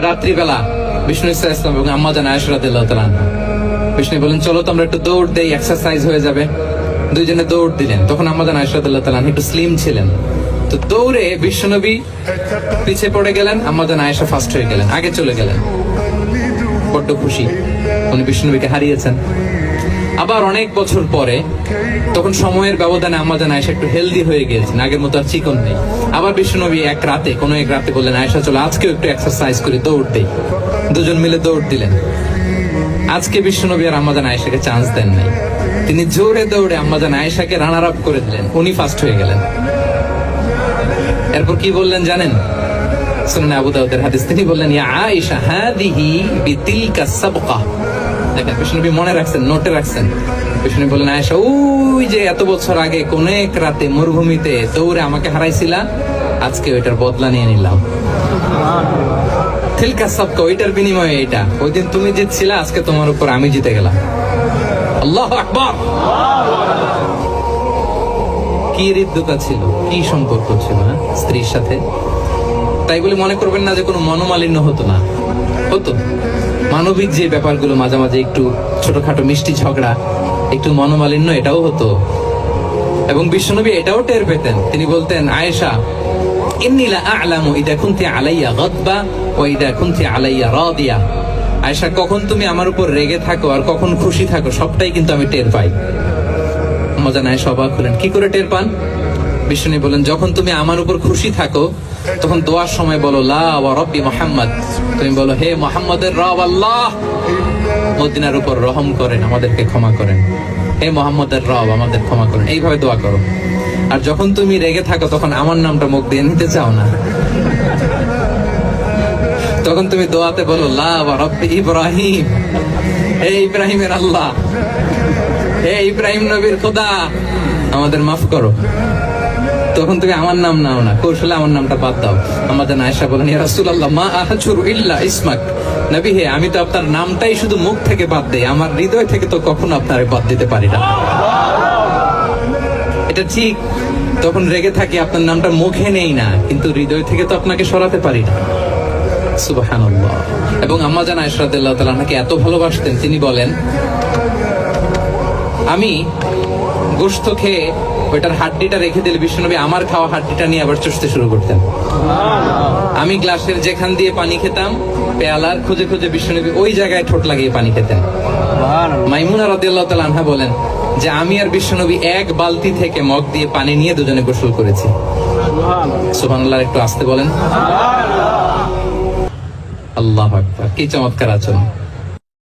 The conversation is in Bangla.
রাত্রিবেলা বিষ্ণু ইসা ইসলাম এবং আম্মা জান আয়সরাদিল্লাহ বিষ্ণু বলেন চলো তো আমরা একটু দৌড় দেই এক্সারসাইজ হয়ে যাবে। দুইজনে দৌড় দিলেন। তখন আম্মা জান আয়সরাদিল্লাহ তালান একটু স্লিম ছিলেন। তো দৌড়ে বিশ্বনবী পিছিয়ে পড়ে গেলেন, আম্মা জান আয়েশা ফার্স্ট হয়ে গেলেন, আগে চলে গেলেন। বড্ড খুশি। উনি বিষ্ণুনবীকে হারিয়েছেন। আবার অনেক বছর পরে তখন সময়ের ব্যবধানে আম্মাজান আয়েশা একটু হেলদি হয়ে গিয়েছেন। আগের মতো আর চিকন নেই। আবার বিষ্ণুনবী এক রাতে, কোনো এক রাতে বললেন, আয়েশা, চলো আজকেও একটু এক্সারসাইজ করে, দৌড় দেই। দুজন মিলে দৌড় দিলেন। আজকে বিষ্ণুনবী আর আম্মাজান আয়েশাকে চান্স দেন নাই। তিনি জোরে দৌড়ে আম্মাজান আয়েশাকে রানার আপ করে দিলেন। উনি ফার্স্ট হয়ে গেলেন। এরপর কি বললেন জানেন? শুনুন আবু দাউদের হাদিস, তিনি বললেন, ইয়া আয়েশা, হাদিহি বিতিলকা সাবকা। দেখেন, বিষ্ণুনবী মনে রাখছেন, নোটে রাখছেন। বিষ্ণু বললেন, আয়েশা, ওই যে এত বছর আগে কোন এক রাতে মরুভূমিতে দৌড়ে আমাকে হারাইছিলা, আজকে ওইটার বদলা নিয়ে নিলাম। তিলকা সাবকা, ওইটার বিনিময়ে এটা। ওই দিন তুমি জিতছিলা, আজকে তোমার উপর আমি জিতে গেলাম। আল্লাহ আকবার! কি হৃদ্যতা ছিল, কি সম্পর্ক ছিল না স্ত্রীর সাথে? তাই বলে মনে করবেন না যে কোনো মনোমালিন্য হতো না। হতো। মানবিক যে ব্যাপারগুলো মাঝে মাঝে একটু ছোটখাটো মিষ্টি ঝগড়া, একটু মনোমালিন্য এটাও হতো। এবং বিশ্বনবী এটাও টের পেতেন। তিনি বলতেন, আয়েশা কখন তুমি আমার উপর রেগে থাকো আর কখন খুশি থাকো, সবটাই কিন্তু আমি টের পাই। মজা নাই কি করে টের পান? বলেন যখন তুমি আমার উপর খুশি থাকো তখন দোয়ার সময় বলো, লা মোহাম্মদ। তুমি বলো, হে মোহাম্মদের রব আল্লাহ। মদিনার উপর রহম করেন, আমাদেরকে ক্ষমা করেন। হে মোহাম্মদের রব, আমাদের ক্ষমা করেন। এইভাবে দোয়া করো। আর যখন তুমি রেগে থাকো, তখন আমার নামটা মুখ দিয়ে নিতে চাও না। তখন তুমি দোয়াতে বলো, লা ইব্রাহিম। হে ইব্রাহিমের আল্লাহ। হে ইব্রাহিম নবীর খোদা। আমাদের মাফ করো। তখন তুমি আমার নাম নাও না। কৌশলে আমার নামটা বাদ দাও। আমাদের আয়েশা বলেন রাসূলুল্লাহ, মা আহাজুরু ইল্লা ইসমাক। নবী হে, আমি তো আপনার নামটাই শুধু মুখ থেকে বাদ দেই। আমার হৃদয় থেকে তো কখনো আপনার বাদ দিতে পারি না। এটা ঠিক। তখন রেগে থাকি, আপনার নামটা মুখে নেই না, কিন্তু হৃদয় থেকে তো আপনাকে সরাতে পারি না। সুবহানাল্লাহ। এবং আম্মা জান আয়েশা রাদিয়াল্লাহু তাআলা আনহাকে এত ভালোবাসতেন, তিনি বলেন, আমি গোস্ত খেয়ে ওইটার হাড্ডিটা রেখে দিলে বিষ্ণুনবী আমার খাওয়া হাড্ডিটা নিয়ে আবার চষতে শুরু করতেন। আমি গ্লাসের যেখান দিয়ে পানি খেতাম পেয়ালার খুঁজে খুঁজে বিষ্ণুনবী ওই জায়গায় ঠোঁট লাগিয়ে পানি খেতেন। মাইমুনা রাদিয়াল্লাহু তাআলা আনহা বলেন যে আমি আর বিষ্ণুনবী এক বালতি থেকে মগ দিয়ে পানি নিয়ে দুজনে গোসল করেছি। সুবহানাল্লাহ। একটু আসতে বলেন। আল্লাহ আকবার কি চমৎকার আচরণ।